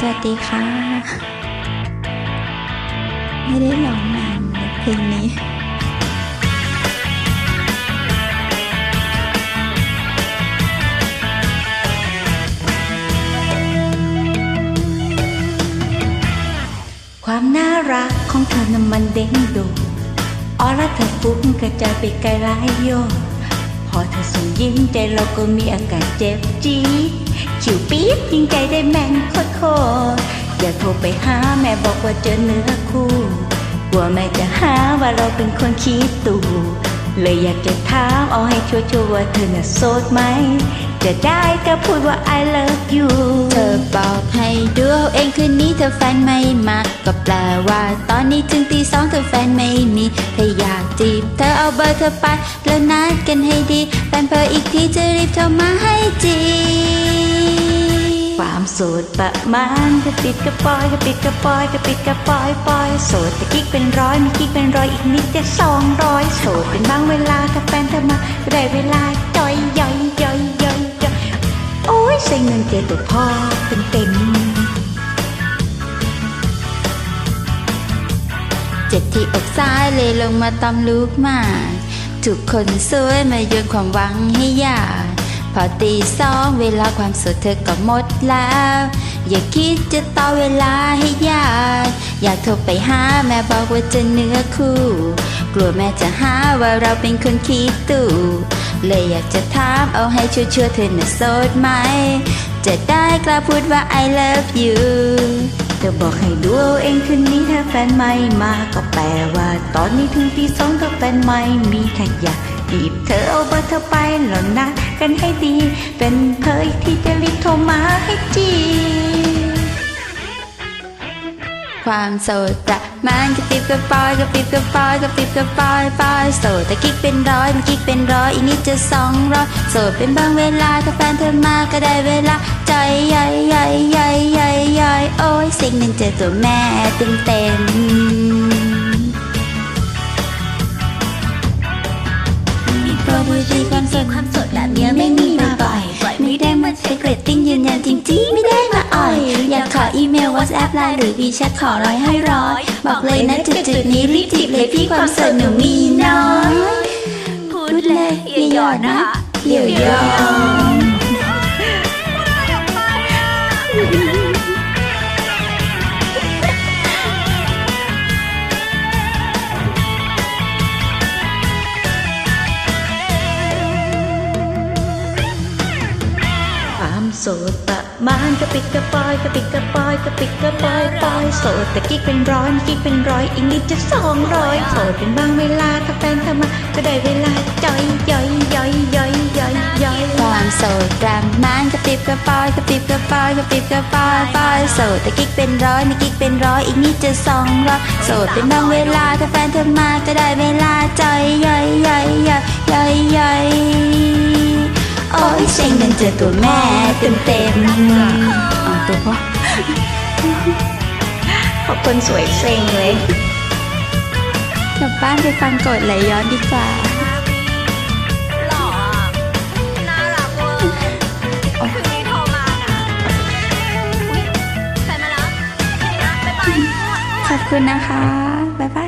สวัสดีค่ะ ไม่ได้ร้องนานเลยเพลงนี้ความน่ารักของเธอนั้นมันเด้งดดออร่าเธอฟุ้งกระจายไปไกลหลายโยชน์พอเธอส่งยิ้มใจเราก็มีอาการเจ็บจี๊ดขิวปี๊ดยิงใจได้แม่นโค ตรๆอย่าโทรไปหาแม่บอกว่าเจอเนื้อคู่กลัวแม่จะหาว่าเราเป็นคนขี้ตู่เลยอยากจะถามเอาให้ชัวร์ว่าเธอน่ะโสดไหม จะได้ก็พูดว่า I love you เธอบอกให้ดูเอาเองคืนนี้เธอแฟนไม่มา ก็แปลว่าตอนนี้ถึงตีสองเธอแฟนไม่มีถ้าอยากจีบเธอเอาเบอร์เธอไป แล้วนัดกันให้ดี แฟนเพออีกทีจะรีบโทรมาให้จีบ ความโสดประมาณกระปิดกระปอยกระปิดกระปอยกระปิดกระปอยปอยโสดแต่กิ๊กเป็นร้อยมีกิ๊กเป็นร้อยอีกนิดจะสองร้อยโสดเป็นบางเวลาถ้าแฟนเธอมาได้เวลาจอยย่อยย่อยย่อยย่อยโอ้ยใส่เงินเจตัวพ่อเต็มเต็มเจ็ดที่อกซ้ายเลยลงมาตอมลูกหมาทุกคนสวยมาโยนความหวังให้ยาพ อตีสองเวลาความสุขเธอก็หมดแล้ว อย่าคิดจะต่อเวลาให้ยาก อยากโทรไปหาแม่บอกว่าจะเนื้อคู่ กลัวแม่จะหาว่าเราเป็นคนขี้ตู่เลยอยากจะถามเอาให้ชัวร์ๆเธอน่ะโสดไหม จะได้กล้าพูดว่า I love you เธอบอกให้ดูเอาเองคืนนี้ถ้าแฟนไม่มาก็แปลว่า ตอนนี้ถึงตีสองถ้าแฟนไม่มีถ้าอยาก จีบเธอเอาเบอร์เธอไปแล้วนัดกันให้ดี เป็นเพยที่จะรีบโทรมาให้จีบความโสดประมาณกระปิบกระปอยกระปิบกระปอยกระปิบกระปอยปอยโสดแต่กิ๊กเป็นร้อยมันกิ๊กเป็นร้อยอีกนิดจะสองร้อยโสดเป็นบางเวลาถ้าแฟนเธอมาก็ได้เวลาใจใหญ่ใหญ่ใหญ่ใหญ่ใหญ่โอ้ยสิ่งหนึ่งเจอตัวแม่เต็มเต็ม WhatsApp ไลน์หรือวีแชทขอร้อยให้ร้อย บอกเลยนะจุดจุดนี้รีบจีบเลยพี่ความสดหนูมีน้อยพูดเลยอย่าหยอดนะเดี๋ยวยอมความโสดป มาณกระปิดกระปอยกระปิดกระปอยกระปิดกระปอยปอยโสดแต่กิ๊กเป็นร้อยกิ๊กเป็นร้อยอีกนิดจะสองร้อยโสดเป็นบางเวลาถ้าแฟนเธอมาก็ได้เวลาจอยย่อยย่อยย่อยย่อยย่อยความโสดประมาณกระปิดกระปอยกระปิดกระปอยกระปิดกระปอยปอยโสดแต่กิ๊กเป็นร้อยมีกิ๊กเป็นร้อยอีกนิดจะสองร้อยโสดเป็นบางเวลาถ้าแฟนเธอมาก็ได้เวลาจอยย่อยย่อยย่อยย่อยย่อย โอ้ยเซ็งเงินเจอตัวแม่เต็มเต็มๆอ๋อตัวพ่อขอบคนสวยเซ็งเลยกลับบ้านไปฟังกดไหลย้อนดีกว่าหล่ออะน่ารักเวอร์คืนนี้โทรมานะอุ๊ยใครมารับโอเคนะบ๊ายบาย